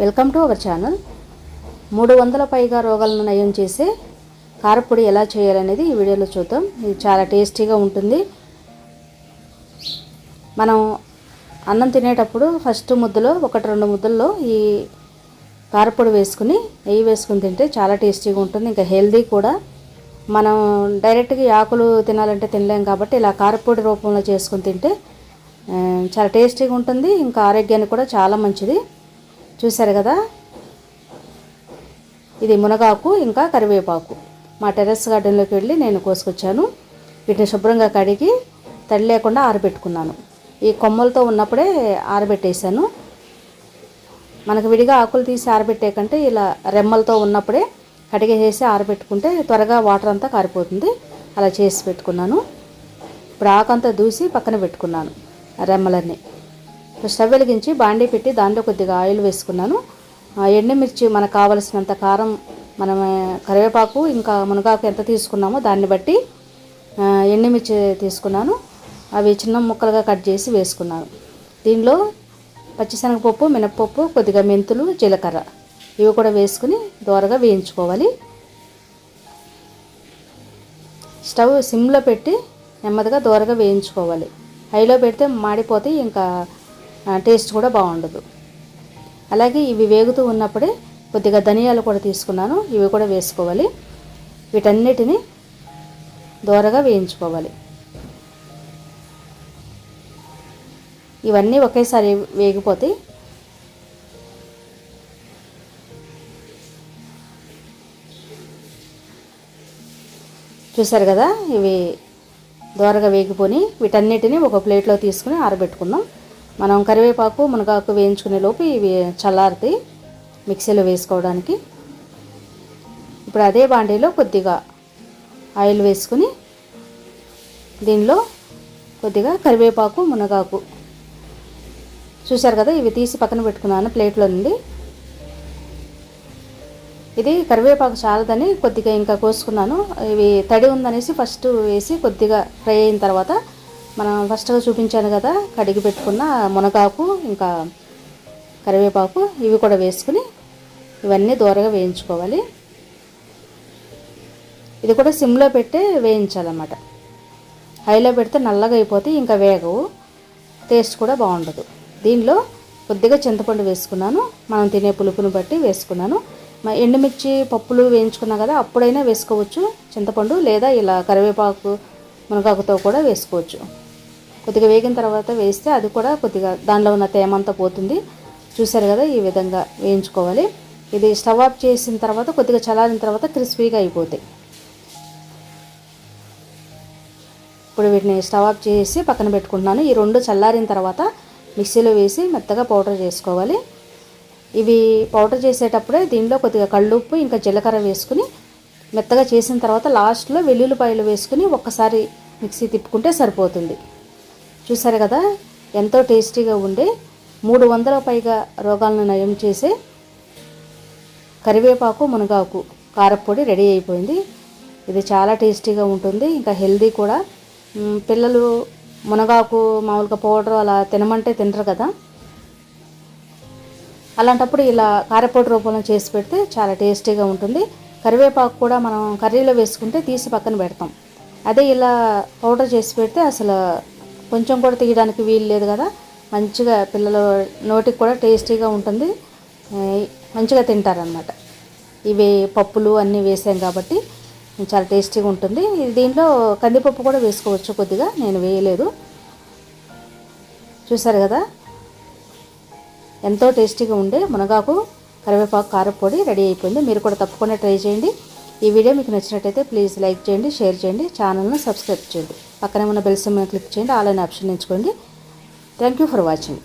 Welcome to our channel. మూడు వందల పైగా రోగాలను నయం చేసే కారపొడి ఎలా చేయాలనేది ఈ వీడియోలో చూద్దాం. ఇది చాలా టేస్టీగా ఉంటుంది. మనం అన్నం తినేటప్పుడు ఫస్ట్ ముద్దలో ఒకటి రెండు ముద్దల్లో ఈ కారపొడి వేసుకుని నెయ్యి వేసుకుని తింటే చాలా టేస్టీగా ఉంటుంది. ఇంకా హెల్దీ కూడా. మనం డైరెక్ట్గా ఆకులు తినాలంటే తినలేం కాబట్టి ఇలా కారపొడి రూపంలో చేసుకుని తింటే చాలా టేస్టీగా ఉంటుంది. ఇంకా ఆరోగ్యానికి కూడా చాలా మంచిది. చూశారు కదా? ఇది మునగాకు ఇంకా కరివేపాకు. మా టెర్రస్ గార్డెన్లోకి వెళ్ళి నేను కోసుకొచ్చాను. వీటిని శుభ్రంగా కడిగి తడి లేకుండా ఆరబెట్టుకున్నాను. ఈ కొమ్మలతో ఉన్నప్పుడే ఆరబెట్టేశాను. మనకు విడిగా ఆకులు తీసి ఆరబెట్టే కంటే ఇలా రెమ్మలతో ఉన్నప్పుడే కడిగేసేసి ఆరబెట్టుకుంటే త్వరగా వాటర్ అంతా కారిపోతుంది. అలా చేసి పెట్టుకున్నాను. ఇప్పుడు ఆకంతా దూసి పక్కన పెట్టుకున్నాను రెమ్మలన్నీ. స్టవ్ వెలిగించి బాండీ పెట్టి దాంట్లో కొద్దిగా ఆయిల్ వేసుకున్నాను. ఆ ఎండుమిర్చి మనకు కావలసినంత కారం మనం కరివేపాకు ఇంకా మునగాకు ఎంత తీసుకున్నామో దాన్ని బట్టి ఎండుమిర్చి తీసుకున్నాను. అవి చిన్న ముక్కలుగా కట్ చేసి వేసుకున్నాను. దీనిలో పచ్చిశనగపప్పు మినప్పప్పు కొద్దిగా మెంతులు జీలకర్ర ఇవి కూడా వేసుకుని దోరగా వేయించుకోవాలి. స్టవ్ సిమ్లో పెట్టి నెమ్మదిగా దోరగా వేయించుకోవాలి. హైలో పెడితే మాడిపోతే ఇంకా టేస్ట్ కూడా బాగుండదు. అలాగే ఇవి వేగుతూ ఉన్నప్పుడే కొద్దిగా ధనియాలు కూడా తీసుకున్నాను. ఇవి కూడా వేసుకోవాలి. వీటన్నిటిని దోరగా వేయించుకోవాలి. ఇవన్నీ ఒకేసారి వేగిపోతాయి చూసారు కదా? ఇవి దోరగా వేగిపోయి వీటన్నిటిని ఒక ప్లేట్లో తీసుకుని ఆరబెట్టుకుందాం మనం కరివేపాకు మునగాకు వేయించుకునే లోపు ఇవి చల్లారుతాయి మిక్సీలో వేసుకోవడానికి. ఇప్పుడు అదే బాండీలో కొద్దిగా ఆయిల్ వేసుకుని దీనిలో కొద్దిగా కరివేపాకు మునగాకు. చూశారు కదా ఇవి తీసి పక్కన పెట్టుకున్నాను ప్లేట్లో నుండి. ఇది కరివేపాకు చాలదని కొద్దిగా ఇంకా కోసుకున్నాను. ఇవి తడి ఉందనేసి ఫస్ట్ వేసి కొద్దిగా ఫ్రై అయిన తర్వాత మనం ఫస్ట్గా చూపించాను కదా కడిగి పెట్టుకున్న మునగాకు ఇంకా కరివేపాకు ఇవి కూడా వేసుకుని ఇవన్నీ దూరగా వేయించుకోవాలి. ఇది కూడా సిమ్లో పెట్టే వేయించాలన్నమాట. హైలో పెడితే నల్లగా అయిపోతే ఇంకా వేగవు టేస్ట్ కూడా బాగుండదు. దీనిలో కొద్దిగా చింతపండు వేసుకున్నాను మనం తినే పులుపుని బట్టి వేసుకున్నాను. ఎండుమిర్చి పప్పులు వేయించుకున్నా కదా అప్పుడైనా వేసుకోవచ్చు చింతపండు లేదా ఇలా కరివేపాకు మునగాకుతో కూడా వేసుకోవచ్చు. కొద్దిగా వేగిన తర్వాత వేస్తే అది కూడా కొద్దిగా దానిలో ఉన్న తేమంతా పోతుంది. చూసారు కదా ఈ విధంగా వేయించుకోవాలి. ఇది స్టవ్ ఆఫ్ చేసిన తర్వాత కొద్దిగా చల్లారిన తర్వాత క్రిస్పీగా అయిపోతాయి. ఇప్పుడు వీటిని స్టవ్ ఆఫ్ చేసి పక్కన పెట్టుకుంటున్నాను. ఈ రెండు చల్లారిన తర్వాత మిక్సీలో వేసి మెత్తగా పౌడర్ చేసుకోవాలి. ఇవి పౌడర్ చేసేటప్పుడే దీనిలో కొద్దిగా కళ్ళుప్పు ఇంకా జీలకర్ర వేసుకుని మెత్తగా చేసిన తర్వాత లాస్ట్లో వెల్లుల్లిపాయలు వేసుకుని ఒక్కసారి మిక్సీ తిప్పుకుంటే సరిపోతుంది. చూసారు కదా? ఎంతో టేస్టీగా ఉండే మూడు వందల పైగా రోగాలను నయం చేసే కరివేపాకు మునగాకు కారపొడి రెడీ అయిపోయింది. ఇది చాలా టేస్టీగా ఉంటుంది ఇంకా హెల్దీ కూడా. పిల్లలు మునగాకు మామూలుగా పౌడర్ అలా తినమంటే తినరు కదా? అలాంటప్పుడు ఇలా కారపొడి రూపంలో చేసి పెడితే చాలా టేస్టీగా ఉంటుంది. కరివేపాకు కూడా మనం కర్రీలో వేసుకుంటే తీసి పక్కన పెడతాం. అదే ఇలా పౌడర్ చేసి పెడితే అసలు కొంచెం కూడా తీయడానికి వీలు లేదు కదా. మంచిగా పిల్లలు నోటికి కూడా టేస్టీగా ఉంటుంది. మంచిగా తింటారనమాట ఇవి పప్పులు అన్నీ వేసాం కాబట్టి చాలా టేస్టీగా ఉంటుంది. దీంట్లో కందిపప్పు కూడా వేసుకోవచ్చు కొద్దిగా నేను వేయలేదు. చూసారు కదా? ఎంతో టేస్టీగా ఉండే మునగాకు కరివేపాకు కారపొడి రెడీ అయిపోయింది. మీరు కూడా తప్పకుండా ట్రై చేయండి. ఈ వీడియో మీకు నచ్చినట్టయితే ప్లీజ్ లైక్ చేయండి షేర్ చేయండి ఛానల్ను సబ్స్క్రైబ్ చేయండి. పక్కనే ఉన్న బెల్ సింబల్ క్లిక్ చేయండి ఆన్లైన్ ఆప్షన్ ఎంచుకోండి. Thank you for watching